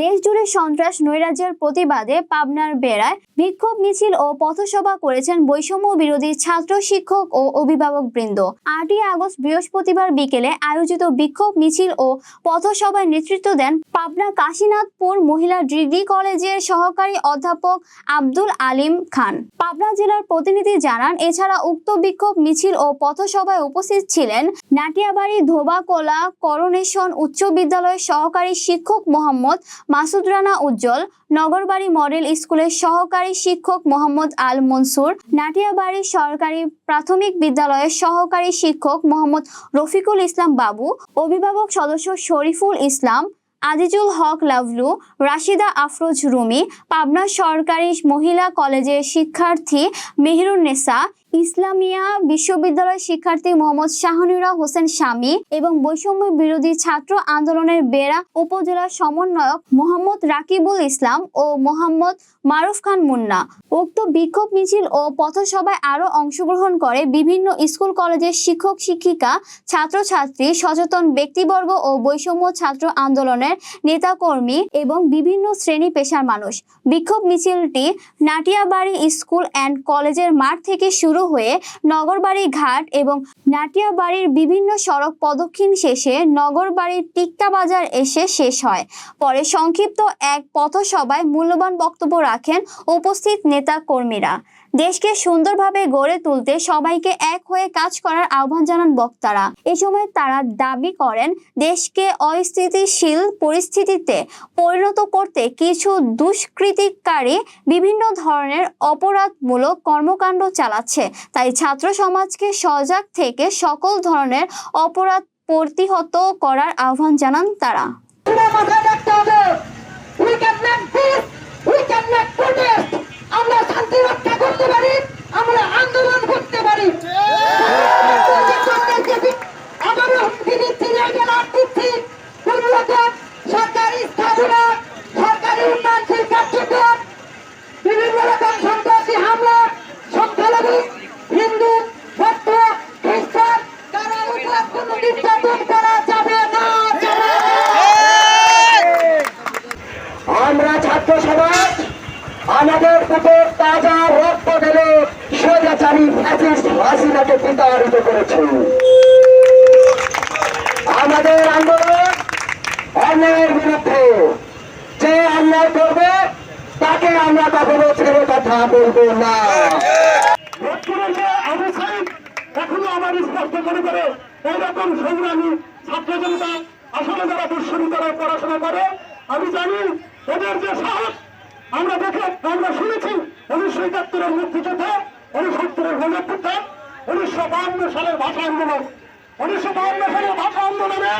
দেশ জুড়ে সন্ত্রাস নৈরাজ্যের প্রতিবাদে পাবনার বেড়ায় বিক্ষোভ মিছিল ও পথসভা করেছেন বৈষম্য বিরোধী ছাত্র শিক্ষক ও অভিভাবক বৃন্দ। আটই আগস্ট বৃহস্পতিবার বিকেলে আয়োজিত বিক্ষোভ মিছিল ও পথসভায় নেতৃত্ব দেন পাবনা কাশীনাথপুর মহিলা ডিগ্রি কলেজের সহকারী অধ্যাপক আব্দুল আলিম খান। পাবনা জেলার প্রতিনিধি জানান, এছাড়া উক্ত বিক্ষোভ মিছিল ও পথসভায় উপস্থিত ছিলেন নাটিয়াবাড়ি ধোবাকোলা করোনেশন উচ্চ বিদ্যালয়ের সহকারী শিক্ষক মোহাম্মদ মাসুদ রানা উজ্জ্বল, নগরবাড়ি মডেল স্কুলের সহকারী শিক্ষক মোহাম্মদ আল মনসুর, নাটিয়াবাড়ি সরকারি প্রাথমিক বিদ্যালয়ের সহকারী শিক্ষক মোহাম্মদ রফিকুল ইসলাম বাবু, অভিভাবক সদস্য শরীফুল ইসলাম, আজিজুল হক লাভলু, রাশিদা আফরোজ রুমি, পাবনা সরকারি মহিলা কলেজের শিক্ষার্থী মেহরুন্নেসা ইসলামিয়া বিশ্ববিদ্যালয়ের শিক্ষার্থী মোহাম্মদ শাহনুরা হোসেন স্বামী এবং বৈষম্য বিরোধী ছাত্র আন্দোলনের বেড়া উপজেলার সমন্বয়ক মোহাম্মদ রাকিবুল ইসলাম ও মোহাম্মদ মারুফ খান মুন্না। উক্ত বিক্ষোভ মিছিল ও পথসভায় আরও অংশগ্রহণ করে বিভিন্ন স্কুল কলেজের শিক্ষক, শিক্ষিকা, ছাত্রছাত্রী, সচেতন ব্যক্তিবর্গ ও বৈষম্য ছাত্র আন্দোলনের নেতাকর্মী এবং বিভিন্ন শ্রেণি পেশার মানুষ। বিক্ষোভ মিছিলটি নাটিয়াবাড়ি স্কুল অ্যান্ড কলেজের মাঠ থেকে শুরু হয়ে নগরবাড়ি ঘাট এবং নাটিয়াবাড়ির বিভিন্ন সড়ক প্রদক্ষিণ শেষে নগরবাড়ির টিক্কা বাজার এসে শেষ হয়। পরে সংক্ষিপ্ত এক পথসভায় মূল্যবান বক্তব্য রাখেন উপস্থিত নেতা কর্মীরা দেশকে সুন্দরভাবে গড়ে তুলতে সবাইকে এক হয়ে কাজ করার আহ্বান জানান বক্তারা। এ সময় তারা দাবি করেন, দেশকে অস্থিতিশীল পরিস্থিতিতে পরিণত করতে কিছু দুষ্কৃতিকারী বিভিন্ন ধরনের অপরাধমূলক কর্মকাণ্ড চালাচ্ছে। তাই ছাত্র সমাজকে সজাগ থেকে সকল ধরনের অপরাধ প্রতিহত করার আহ্বান জানান তারা। আমরা শান্তি রক্ষা করতে পারি আমরা আন্দোলন করতে পারি আমারও হুমকি দিচ্ছি রেগেল আট দিচ্ছি কোন রকম সরকারি স্থাপনা সরকারি উন্নয়নশীল কার্যক্রম বিভিন্ন রকম সন্ত্রাসী হামলা সংখ্যালঘু হিন্দু বৌদ্ধ খ্রিস্টান তারা উপর কোনো নির্যাতন করা যাবে না যাবে না। আমরা ছাত্র সমাজ আমাদের বুকে তাজা রক্ত ঢেলে স্বৈরাচারী ফ্যাসিস্ট হাসিনাকে বিতাড়িত করেছে। আমাদের আন্দোলন অন্যায়ের বিরুদ্ধে। যে অন্যায় করবে তাকে আমরা কখনো ছেড়ে কথা বলব না। এখনও আমার স্পষ্ট মনে করে এইরকম সংগ্রামী ছাত্র জনতা আসলে যারা বিশ্ববিদ্যালয়ে পড়াশোনা করে, আমি জানি ওদের যে সাহস, আমরা দেখে, আমরা শুনেছি উনিশশো একাত্তরের মুক্তিযুদ্ধে উনসত্তরের গণপুত্র উনিশশো বাহান্ন সালের ভাষা আন্দোলন। উনিশশো বাহান্ন সালের ভাষা আন্দোলনে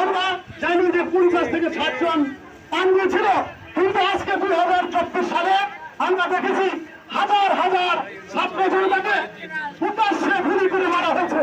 আমরা জানি যে পঞ্চাশ থেকে ষাট জন পান ছিল, কিন্তু আজকে দুই হাজার চব্বিশ সালে আমরা দেখেছি হাজার হাজার ছাত্র জনতাকে প্রকাশ্যে গুলি করে মারা হয়েছে।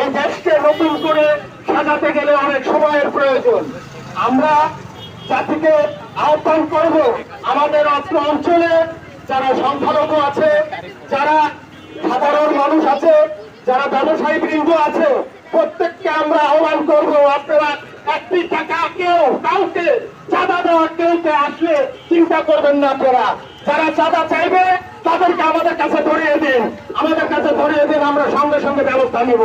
এই দেশকে নতুন করে সাজাতে গেলে অনেক সময়ের প্রয়োজন। আমরা জাতিকে আহ্বান করব আমাদের অত্র অঞ্চলে যারা সংখ্যালঘু আছে, যারা সাধারণ মানুষ আছে, যারা ব্যবসায়ী বৃন্দ আছে, প্রত্যেককে আমরা আহ্বান করব, আপনারা একটি টাকা কেউ, কাউকে চাঁদা দেওয়া, কেউকে আসলে চিন্তা করবেন না আপনারা। যারা চাঁদা চাইবে তাদেরকে আমাদের কাছে ধরিয়ে দিন। আমাদের কাছে ধরিয়ে দিন, আমরা সঙ্গে সঙ্গে ব্যবস্থা নিব।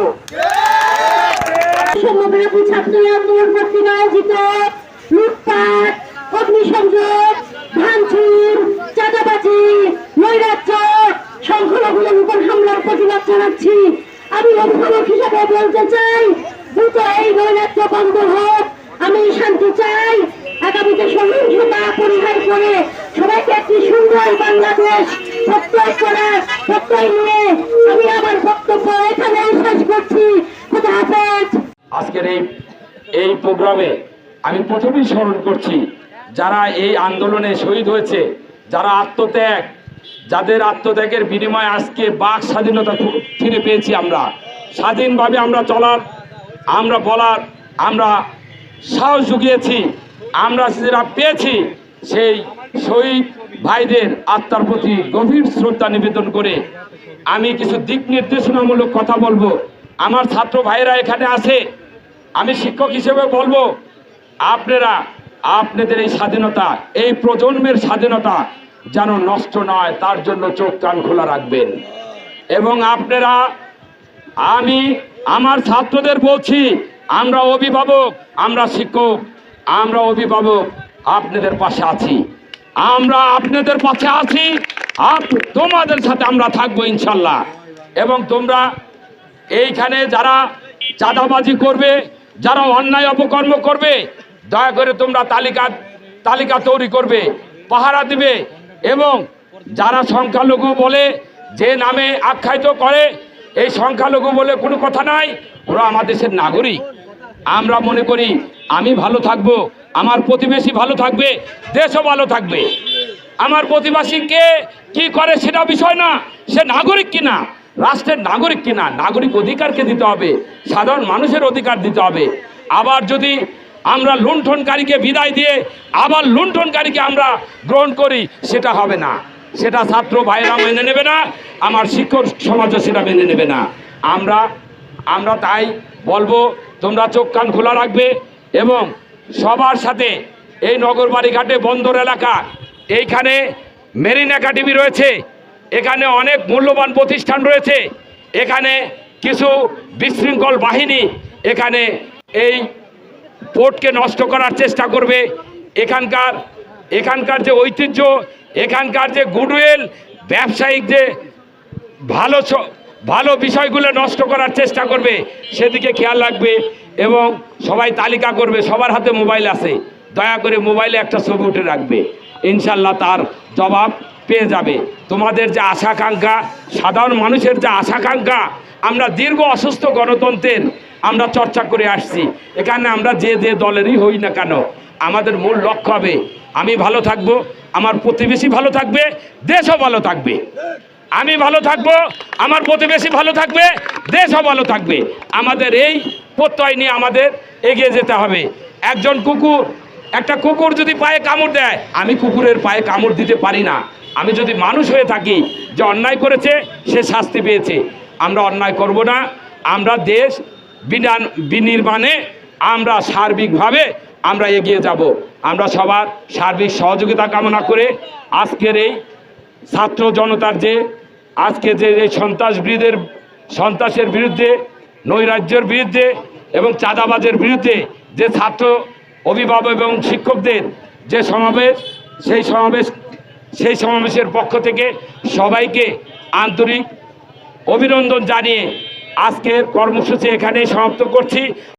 উপর হামলার প্রতিবাদ আমি হিসাবে বলতে চাই এই হোক। আমি শান্তি চাই। পরিহার করে সবাইকে একটি সুন্দর বাংলাদেশ প্রত্যয় করার প্রত্যয় নিয়ে আমি আমার বক্তব্য এখানে শেষ করছি। আজকের এই এই প্রোগ্রামে আমি প্রথমেই স্মরণ করছি, যারা এই আন্দোলনে শহীদ হয়েছে, যারা আত্মত্যাগ, যাদের আত্মত্যাগের বিনিময়ে আজকে বাক স্বাধীনতা ফিরে পেয়েছি আমরা। স্বাধীনভাবে আমরা চলার, আমরা বলার, আমরা সাহস জুগিয়েছি, আমরা যেটা পেয়েছি সেই শহীদ ভাইদের আত্মার প্রতি গভীর শ্রদ্ধা নিবেদন করে আমি কিছু দিক নির্দেশনামূলক কথা বলব। আমার ছাত্র ভাইয়েরা এখানে আছে। আমি শিক্ষক হিসেবে বলব, আপনারা, আপনাদের এই স্বাধীনতা, এই প্রজন্মের স্বাধীনতা যেন নষ্ট নয়, তার জন্য চোখ কান খোলা রাখবেন। এবং আপনারা, আমি, আমার ছাত্রদের বলছি, আমরা অভিভাবক, আমরা শিক্ষক, আমরা অভিভাবক আপনাদের পাশে আছি। আমরা আপনাদের পাশে আছি। তোমাদের সাথে আমরা থাকব ইনশাল্লাহ। এবং তোমরা এইখানে যারা চাঁদাবাজি করবে, যারা অন্যায় অপকর্ম করবে, দয়া করে তোমরা তালিকা তালিকা তৈরি করবে, পাহারা দিবে এবং যারা সংখ্যালঘু বলে যে নামে আখ্যায়িত করে, এই সংখ্যালঘু বলে কোনো কথা নাই। ওরা আমাদের দেশের নাগরিক। আমরা মনে করি আমি ভালো থাকব, আমার প্রতিবেশী ভালো থাকবে, দেশও ভালো থাকবে। আমার প্রতিবাসীকে কি করে সেটা বিষয় না, সে নাগরিক কিনা, রাষ্ট্রের নাগরিক কিনা, নাগরিক অধিকারকে দিতে হবে, সাধারণ মানুষের অধিকার দিতে হবে। আবার যদি আমরা লুণ্ঠনকারীকে বিদায় দিয়ে আবার লুণ্ঠনকারীকে আমরা গ্রহণ করি, সেটা হবে না। সেটা ছাত্র ভাইয়েরা মেনে নেবে না, আমার শিক্ষক সমাজও সেটা মেনে নেবে না। আমরা আমরা তাই বলব তোমরা চোখ কান খোলা রাখবে এবং সবার সাথে এই নগরবাড়ি ঘাটে বন্দর এলাকা, এইখানে মেরিন একাডেমি রয়েছে, এখানে অনেক মূল্যবান প্রতিষ্ঠান রয়েছে, এখানে কিছু বিশৃঙ্খল বাহিনী এখানে এই পোর্টকে নষ্ট করার চেষ্টা করবে। এখানকার এখানকার যে ঐতিহ্য, এখানকার যে গুডউইল, ব্যবসায়িক যে ভালো ভালো বিষয়গুলো নষ্ট করার চেষ্টা করবে, সেদিকে খেয়াল রাখবে এবং সবাই তালিকা করবে, সবার হাতে মোবাইল আছে। দয়া করে মোবাইলে একটা ছবি উঠে রাখবে। ইনশাল্লাহ তার জবাব পেয়ে যাবে। তোমাদের যে আশাকাঙ্ক্ষা, সাধারণ মানুষের যে আশাকাঙ্ক্ষা, আমরা দীর্ঘ অসুস্থ গণতন্ত্রের আমরা চর্চা করে আসছি। এখানে আমরা যে যে দলেরই হই না কেন, আমাদের মূল লক্ষ্য হবে, আমি ভালো থাকব, আমার প্রতিবেশী ভালো থাকবে, দেশও ভালো থাকবে। আমি ভালো থাকব, আমার প্রতিবেশী ভালো থাকবে, দেশও ভালো থাকবে। আমাদের এই প্রত্যয় নিয়ে আমাদের এগিয়ে যেতে হবে। একজন কুকুর, একটা কুকুর যদি পায়ে কামড় দেয়, আমি কুকুরের পায়ে কামড় দিতে পারি না। আমি যদি মানুষ হয়ে থাকি, যে অন্যায় করেছে, সে শাস্তি পেয়েছে। আমরা অন্যায় করব না। আমরা দেশ বিনান বিনির্মাণে আমরা সার্বিকভাবে আমরা এগিয়ে যাব। আমরা সবার সার্বিক সহযোগিতা কামনা করে আজকের এই ছাত্র জনতার যে আজকে যে সন্ত্রাসবিদের সন্ত্রাসের বিরুদ্ধে, নৈরাজ্যের বিরুদ্ধে এবং চাঁদাবাজের বিরুদ্ধে যে ছাত্র অভিভাবক এবং শিক্ষকদের যে সমাবেশ, সেই সমাবেশ, সেই সমাবেশের পক্ষ থেকে সবাইকে আন্তরিক অভিনন্দন জানিয়ে আজকের কর্মসূচি এখানেই সমাপ্ত করছি।